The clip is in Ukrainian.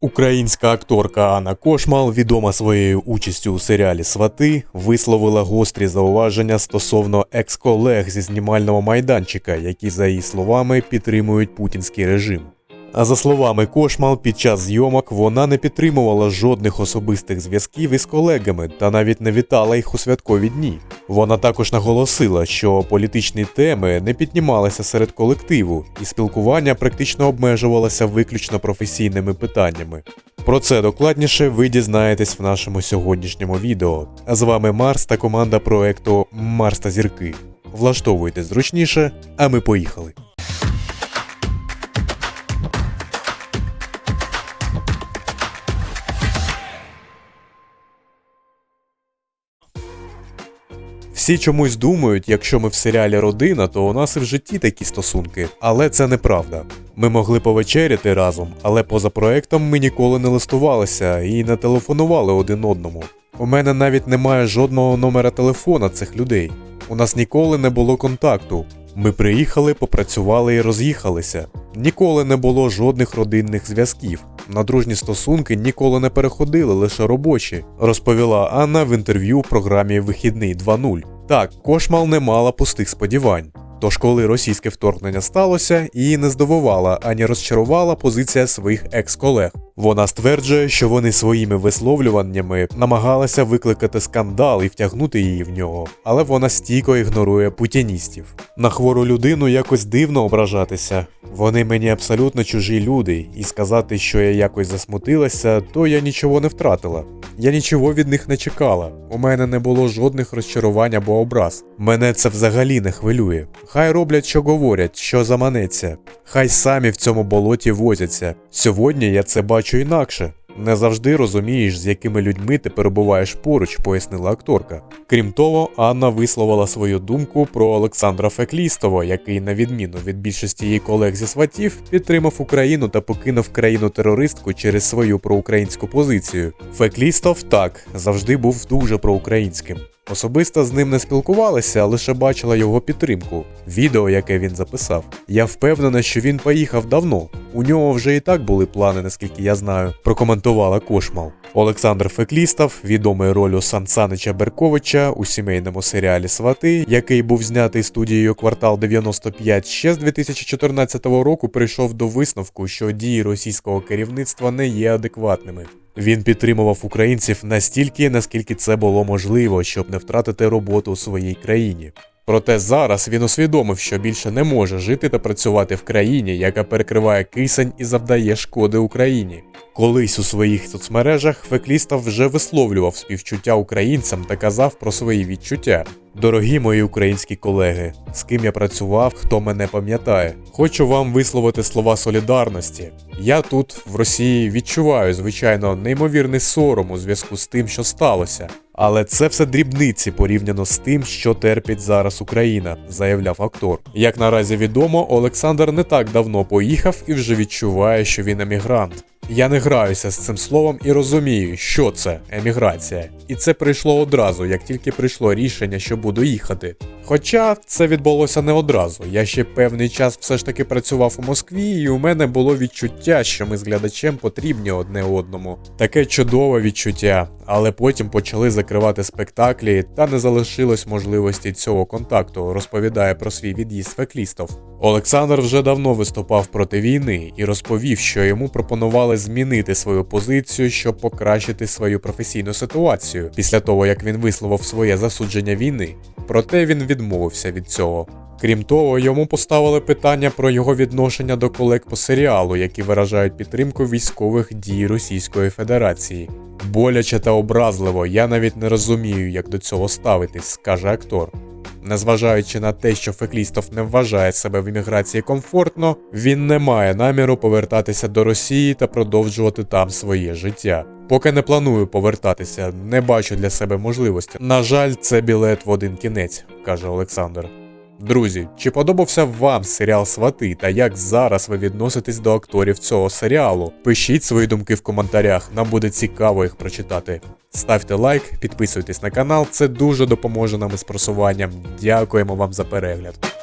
Українська акторка Анна Кошмал, відома своєю участю у серіалі Свати, висловила гострі зауваження стосовно екс-колег зі знімального майданчика, які, за її словами, підтримують путінський режим. А за словами Кошмал, під час зйомок вона не підтримувала жодних особистих зв'язків із колегами та навіть не вітала їх у святкові дні. Вона також наголосила, що політичні теми не піднімалися серед колективу, і спілкування практично обмежувалося виключно професійними питаннями. Про це докладніше ви дізнаєтесь в нашому сьогоднішньому відео. А з вами Марс та команда проекту Марс та зірки. Влаштовуйте зручніше, а ми поїхали. Всі чомусь думають, якщо ми в серіалі Родина, то у нас і в житті такі стосунки, але це неправда. Ми могли повечеряти разом, але поза проектом ми ніколи не листувалися і не телефонували один одному. У мене навіть немає жодного номера телефона цих людей. У нас ніколи не було контакту. Ми приїхали, попрацювали і роз'їхалися. Ніколи не було жодних родинних зв'язків. На дружні стосунки ніколи не переходили, лише робочі, розповіла Анна в інтерв'ю в програмі Вихідний 2.0. Так, Кошмал не мала пустих сподівань. Тож, коли російське вторгнення сталося, її не здивувала ані розчарувала позиція своїх екс-колег. Вона стверджує, що вони своїми висловлюваннями намагалися викликати скандал і втягнути її в нього, але вона стійко ігнорує путіністів. На хвору людину якось дивно ображатися. Вони мені абсолютно чужі люди, і сказати, що я якось засмутилася, то я нічого не втратила. Я нічого від них не чекала. У мене не було жодних розчарувань або образ. Мене це взагалі не хвилює. Хай роблять, що говорять, що заманеться. Хай самі в цьому болоті возяться. Сьогодні я це бачу інакше. Не завжди розумієш, з якими людьми ти перебуваєш поруч, пояснила акторка. Крім того, Анна висловила свою думку про Олександра Феклістова, який, на відміну від більшості її колег зі сватів, підтримав Україну та покинув країну терористку через свою проукраїнську позицію. Феклістов так завжди був дуже проукраїнським. Особисто з ним не спілкувалася, лише бачила його підтримку. Відео, яке він записав. Я впевнена, що він поїхав давно. У нього вже і так були плани, наскільки я знаю, прокоментувала Кошмал. Олександр Феклістов, відомий ролю Сан Санича Берковича у сімейному серіалі Свати, який був знятий студією Квартал 95 ще з 2014 року, прийшов до висновку, що дії російського керівництва не є адекватними. Він підтримував українців настільки, наскільки це було можливо, щоб не втратити роботу у своїй країні. Проте зараз він усвідомив, що більше не може жити та працювати в країні, яка перекриває кисень і завдає шкоди Україні. Колись у своїх соцмережах Феклістов вже висловлював співчуття українцям та казав про свої відчуття. Дорогі мої українські колеги, з ким я працював, хто мене пам'ятає, хочу вам висловити слова солідарності. Я тут, в Росії, відчуваю, звичайно, неймовірний сором у зв'язку з тим, що сталося. Але це все дрібниці порівняно з тим, що терпить зараз Україна, заявляв актор. Як наразі відомо, Олександр не так давно поїхав і вже відчуває, що він емігрант. Я не граюся з цим словом і розумію, що це еміграція. І це прийшло одразу, як тільки прийшло рішення, що буду їхати. Хоча це відбулося не одразу. Я ще певний час все ж таки працював у Москві, і у мене було відчуття, що ми з глядачем потрібні одне одному. Таке чудове відчуття, але потім почали закривати спектаклі, та не залишилось можливості цього контакту, розповідає про свій від'їзд Феклістов. Олександр вже давно виступав проти війни і розповів, що йому пропонували змінити свою позицію, щоб покращити свою професійну ситуацію після того, як він висловив своє засудження війни. Проте він відмовився від цього. Крім того, йому поставили питання про його відношення до колег по серіалу, які виражають підтримку військових дій Російської Федерації. Боляче та образливо, я навіть не розумію, як до цього ставитись, скаже актор. Незважаючи на те, що Феклістов не вважає себе в імміграції комфортно, він не має наміру повертатися до Росії та продовжувати там своє життя. Поки не планую повертатися, не бачу для себе можливості. На жаль, це білет в один кінець, каже Олександр. Друзі, чи подобався вам серіал Свати та як зараз ви відноситесь до акторів цього серіалу? Пишіть свої думки в коментарях, нам буде цікаво їх прочитати. Ставте лайк, підписуйтесь на канал, це дуже допоможе нам із просуванням. Дякуємо вам за перегляд.